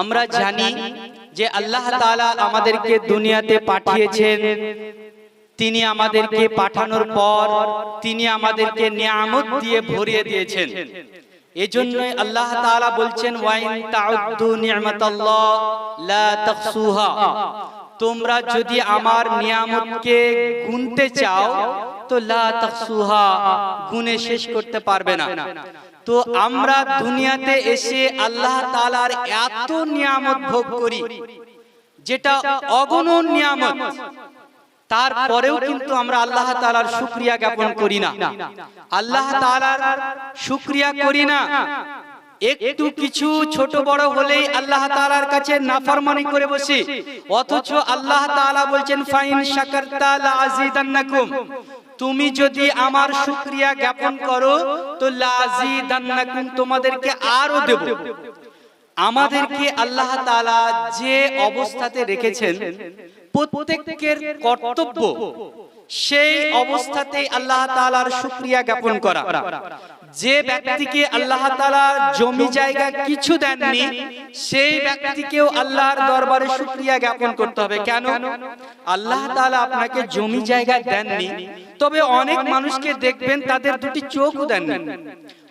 আমরা জানি যে আল্লাহ তাআলা আমাদেরকে দুনিয়াতে পাঠিয়েছেন। তিনি আমাদেরকে পাঠানোর পর তিনি আমাদেরকে নিয়ামত দিয়ে ভরিয়ে দিয়েছেন। এজন্যই আল্লাহ তাআলা বলছেন ওয়াইন তাউদ্দু নি'মাতাল্লাহ লা তাহসুহা তোমরা যদি আমার নিয়ামতকে গুনতে চাও তো লা তাহসুহা গুনে শেষ করতে পারবে না। তো আমরা দুনিয়াতে এসে আল্লাহ তালার এত নিয়ামত ভোগ করি, যেটা অগণন নিয়ামত। তারপরেও কিন্তু আমরা আল্লাহ তালার শুকরিয়া জ্ঞাপন করি না। আল্লাহ তালার শুকরিয়া করি না। একটু কিছু ছোট বড় হলেই আল্লাহ তাআলার কাছে নাফরমানি করে বসি। অথচ আল্লাহ তাআলা বলছেন, ফাইন শাকারতা লা আযীদান্নাকুম তুমি যদি আমার শুক্রিয়া জ্ঞাপন করো তো লাজি দান্নাকুম তোমাদেরকে আরও দেব। আমাদেরকে আল্লাহ তাআলা যে অবস্থাতে রেখেছেন প্রত্যেকের কর্তব্য সেই অবস্থাতেই আল্লাহ তাআলার শুকরিয়া জ্ঞাপন করা। যে ব্যক্তিকে আল্লাহ তাআলা জমি জায়গা কিছু দেননি সেই ব্যক্তিকেও আল্লাহর দরবারে শুকরিয়া জ্ঞাপন করতে হবে। কেন? আল্লাহ তাআলা আপনাকে জমি জায়গা দেননি তবে অনেক মানুষকে দেখবেন তাদের দুটি চোখও দেননি।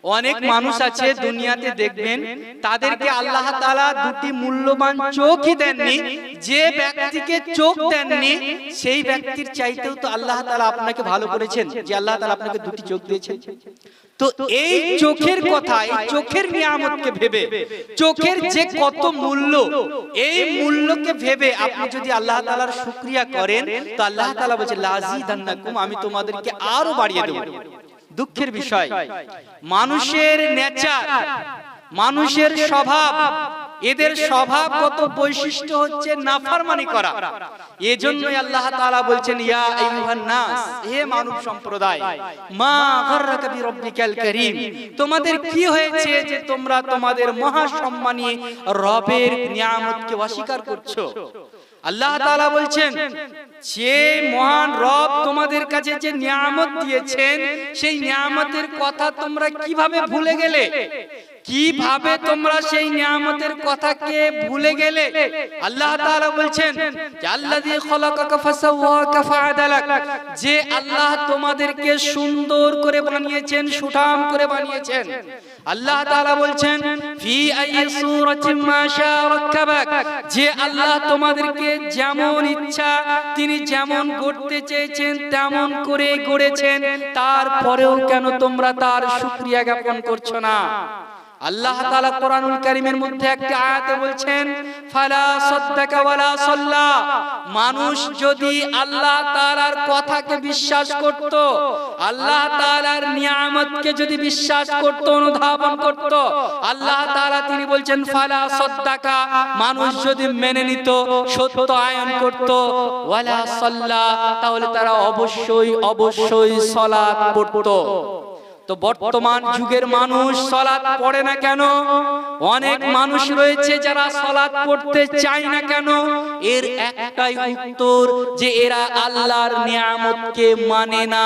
অনেক মানুষ আছে দুনিয়াতে দেখবেন তাদেরকে আল্লাহ তাআলা দুটি মূল্যবান চোখই দেননি। যে ব্যক্তিকে চোখ দেননি সেই ব্যক্তির চাইতেও তো আল্লাহ তাআলা আপনাকে ভালো করেছেন যে আল্লাহ তাআলা আপনাকে দুটি চোখ দিয়েছেন তো এই চোখের কথা এই চোখের নিয়ামতকে ভেবে চোখের যে কত মূল্য এই মূল্যকে ভেবে আপনি যদি আল্লাহ তাআলার শুকরিয়া করেন তো আল্লাহ তাআলা বলছে লাজিদান্নাকুম আমি তোমাদেরকে আরও বাড়িয়ে দেব। দুঃখের বিষয় মানুষের নেচার মানুষের স্বভাব এদের স্বভাবগত বৈশিষ্ট্য হচ্ছে নাফরমানি করা। এজন্যই আল্লাহ তাআলা বলছেন ইয়া আইয়ুহান নাস হে মানব সম্প্রদায় মা গাররাকা বিরব্বিকাল কারীম তোমাদের কি হয়েছে যে তোমরা তোমাদের মহা সম্মানী রবের নিয়ামতকে অস্বীকার করছ? আল্লাহ তাআলা বলছেন যে মহান রব তোমাদের কাছে যে নিয়ামত দিয়েছেন সেই নিয়ামতের কথা তোমরা কীভাবে ভুলে গেলে? কীভাবে তোমরা সেই নিয়ামতের কথাকে ভুলে গেলে? আল্লাহ তাআলা বলছেন যে, আল্লাযী খলাকাকা ফাসাওয়াকা ফাআদালাক। যে আল্লাহ তোমাদেরকে সুন্দর করে বানিয়েছেন, সুঠাম করে বানিয়েছেন। আল্লাহ তাআলা বলছেন, ফি আইয়ি সূরাতিন মা শা রাক্কাবাক। যে আল্লাহ তোমাদেরকে যেমন ইচ্ছা, তিনি যেমন গড়তে চেয়েছেন, তেমন করে গড়েছেন। তারপরেও কেন তোমরা তার শুকরিয়া জ্ঞাপন করছ না? আল্লাহ তাআলা কোরআনুল কারীমের মধ্যে একটি আয়াতে বলছেন, ফালা সাদ্দাকা ওয়ালা সাল্লা। মানুষ যদি আল্লাহ তাআলার কথাকে বিশ্বাস করত, আল্লাহ তাআলার নিয়ামতকে যদি বিশ্বাস করত, অনুধাবন করত, আল্লাহ তাআলা তিনি বলছেন, ফালা সাদ্দাকা। মানুষ যদি মেনে নিত, সত্য আয়ন করত, ওয়ালা সাল্লা, তাহলে তারা অবশ্যই অবশ্যই সালাত পড়তো। তো বর্তমান যুগের মানুষ সলাৎ পড়ে না কেন? অনেক মানুষ রয়েছে যারা সলাৎ পড়তে চায় না কেন? এর একটাই উত্তর যে এরা আল্লাহর নিয়ামতকে মানে না,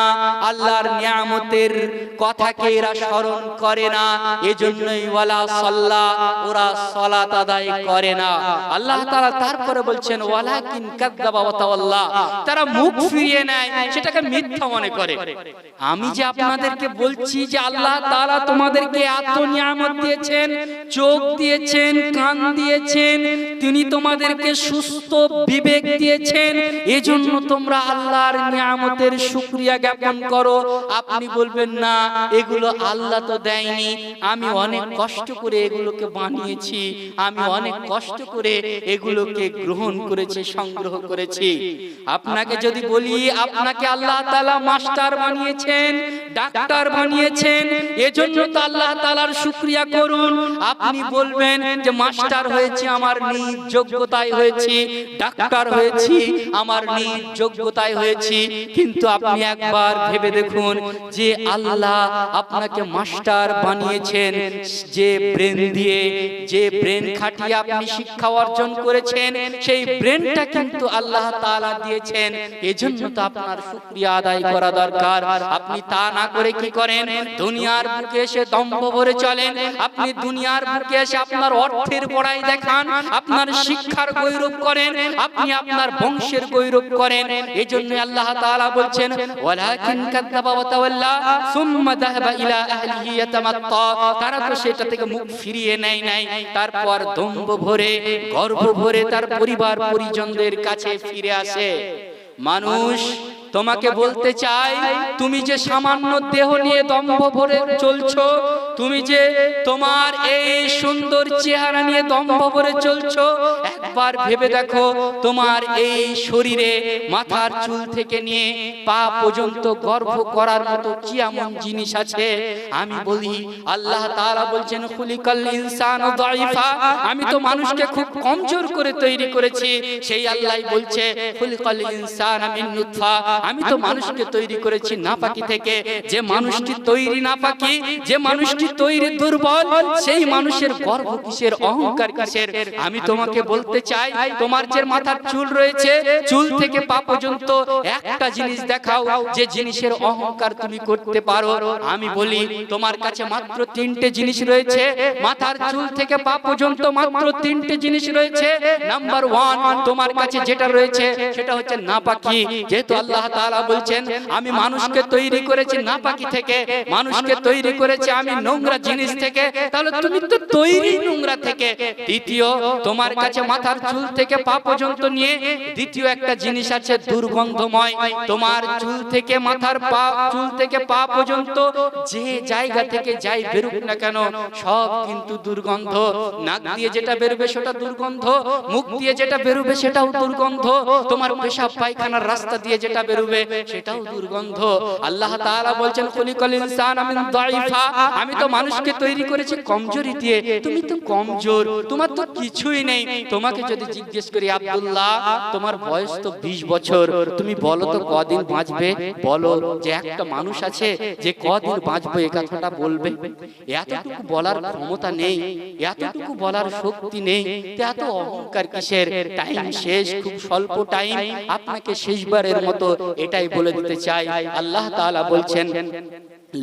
আল্লাহর নিয়ামতের কথাকে এরা স্মরণ করে না, এজন্যই ওয়ালা সাল্লাহ ওরা সলাত আদায় করে না। আল্লাহ তাআলা তারপরে বলছেন, ওয়ালাকিন কাযযাবা ওয়া তাওয়াল্লা। তারা মুখ ফিরিয়ে নেয়, সেটাকে মিথ্যা মনে করে। আমি যে আপনাদেরকে বলছি যে আল্লাহ তাআলা তোমাদেরকে এত নিয়ামত দিয়েছেন, চোখ দিয়েছেন, কান দিয়েছেন, তিনি তোমাদেরকে সুস্থ বিবেক দিয়েছেন। এজন্য তোমরা আল্লাহর নিয়ামতের শুকরিয়া জ্ঞাপন করো। আপনি বলবেন, না, এগুলো আল্লাহ তো দেয়নি। আমি অনেক কষ্ট করে এগুলোকে বানিয়েছি। আমি অনেক কষ্ট করে এগুলোকে গ্রহণ করেছি, সংগ্রহ করেছি। আপনাকে যদি বলি, আপনাকে আল্লাহ তালা মাস্টার বানিয়েছেন, ডাক্তার বানিয়েছেন এজন্য তো আল্লাহ তাআলার শুকরিয়া করুন। আপনি বলবেন যে মাস্টার হয়েছে, আমার নিজ যোগ্যতায় হয়েছি, ডাক্তার হয়েছি, আমার নিজ যোগ্যতায় হয়েছি। কিন্তু আপনি একবার ভেবে দেখুন যে আল্লাহ আপনাকে মাস্টার বানিয়েছেন, যে ব্রেন দিয়ে, যে ব্রেন খাটিয়ে আপনি শিক্ষা অর্জন করেছেন, সেই ব্রেনটা কিন্তু আল্লাহ তাআলা দিয়েছেন। এজন্য তো আপনার শুকরিয়া আদায় করা দরকার। আপনি তা না করে কি করেন? দুনিয়ার বুকে এসে দম্ভ ভরে চলেন। আপনি দুনিয়ার বুকে এসে আপনার অর্থের বড়াই দেখান, আপনার শিক্ষার গৌরব করেন, আপনি আপনার বংশের গৌরব করেন। এই জন্য আল্লাহ তাআলা বলছেন, ওয়ালাকিন কাযাবা ওয়া তাওয়াল্লা, সুম্মা যাহাবা ইলা আহলিহি ইয়াতামাত্তা। তারা তো সেটা থেকে মুখ ফিরিয়ে নেয় নাই। তারপর দম্ভ ভরে গর্ব ভরে তার পরিবার পরিজনদের কাছে ফিরে আসে। মানুষ তোমাকে বলতে চাই তুমি যে সামান্য দেহ নিয়ে দম্ভ ভরে চলছো তুমি যে তোমার এই সুন্দর চেহারা নিয়ে দম্ভ ভরে চলছো একবার ভেবে দেখো তোমার এই শরীরে মাথার চুল থেকে নিয়ে পা পর্যন্ত গর্ভ করার মতো কি এমন জিনিস আছে? আমি বলি আল্লাহ তাআলা বলছেন খুলিকাল ইনসানু দাইফা আমি তো মানুষকে খুব কমজোর করে তৈরি করেছি। সেই আল্লাহ বলছে খুলিকাল ইনসান মিন নুতফা। আমি তো মানুষকে তৈরি করেছি নাপাকি থেকে। যে মানুষটি তৈরি নাপাকি যে মানুষটি তৈরি দুর্বল সেই মানুষের গর্ব কিসের অহংকার কিসের আমি তোমাকে বলতে চাই, তোমার যে মাথার চুল রয়েছে, চুল থেকে পা পর্যন্ত একটা জিনিস দেখাও যে জিনিসের অহংকার তুমি করতে পারো। আমি বলি, তোমার কাছে মাত্র তিনটে জিনিস রয়েছে, মাথার চুল থেকে পা পর্যন্ত মাত্র তিনটে জিনিস রয়েছে। নাম্বার ওয়ান তোমার কাছে যেটা রয়েছে, সেটা হচ্ছে নাপাকি। যেহেতু আল্লাহ তাআলা বলছেন, আমি মানুষকে তৈরি করেছি নাপাকি থেকে, মানুষকে তৈরি করেছি আমি নোংরা জিনিস থেকে, তাহলে তুমি তো তৈরি নোংরা থেকে। দ্বিতীয়, তোমার কাছে মাথার চুল থেকে পা পর্যন্ত নিয়ে দ্বিতীয় একটা জিনিস আছে, দুর্গন্ধময়। তোমার চুল থেকে মাথার পা, চুল থেকে পা পর্যন্ত যে জায়গা থেকে যাই বেরুক না কেন, সব কিন্তু দুর্গন্ধ। নাক দিয়ে যেটা বেরোবে সেটা দুর্গন্ধ, মুখ দিয়ে যেটা বেরোবে সেটাও দুর্গন্ধ। তোমার পেশাব পায়খানার রাস্তা দিয়ে যেটা বেরোবে সেটাও দুর্গন্ধ। আল্লাহ তাআলা বলছেন, খলিকাল ইনসান মিন দাইফা। আমি তো মানুষকে তৈরি করেছি কমজোরি দিয়ে। তুমি তো কমজোর, তোমার তো কিছুই নেই। তোমাকে যদি জিজ্ঞেস করি আব্দুল্লাহ তোমার বয়স তো 20 বছর তুমি বলো তো কদিন বাঁচবে? বলো যে একটা মানুষ আছে যে কদিন বাঁচবে এই কথাটা বলবে। এতটুকু বলার ক্ষমতা নেই এতটুকু বলার শক্তি নেই এত অহংকার কিসের? টাইম শেষ খুব স্বল্প টাইম। আপনাকে শেষবারের মতো এটাই বলে দিতে চাই। আল্লাহ তাআলা বলছেন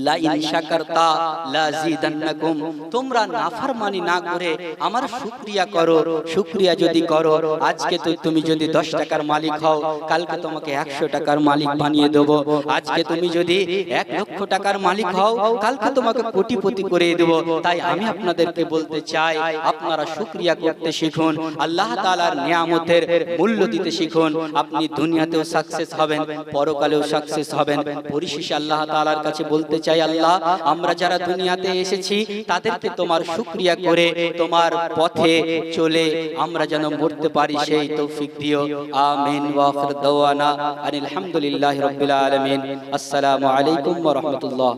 লা ইন শাকারতা লা জিদান্নাকুম তোমরা নাফরমানি না করে আমার শুকরিয়া করো। শুকরিয়া যদি করো, আজকে তো তুমি যদি 10 টাকার মালিক হও, কালকে তোমাকে 100 টাকার মালিক বানিয়ে দেব। আজকে তুমি যদি 1 লক্ষ টাকার মালিক হও, কালকে তোমাকে কোটিপতি করে দেব। তাই আমি আপনাদেরকে বলতে চাই, আপনারা শুকরিয়া করতে শিখুন, আল্লাহ তাআলার নিয়ামতের মূল্য দিতে শিখুন। আপনি দুনিয়াতেও সাকসেস হবেন, পরকালেও সাকসেস হবেন। পরিশেষে আল্লাহ তাআলার কাছে বলতে চাই আল্লাহ। আমরা যারা দুনিয়াতে এসেছি, তাদেরকে তোমার শুক্রিয়া করে তোমার পথে চলে আমরা যেন মরতে পারি, সেই তৌফিক দিও। আমিন ওয়াফর দাওয়ানা। আনিল হামদুলিল্লাহি আলামিন। আসসালামু আলাইকুম রাহমাতুল্লাহ।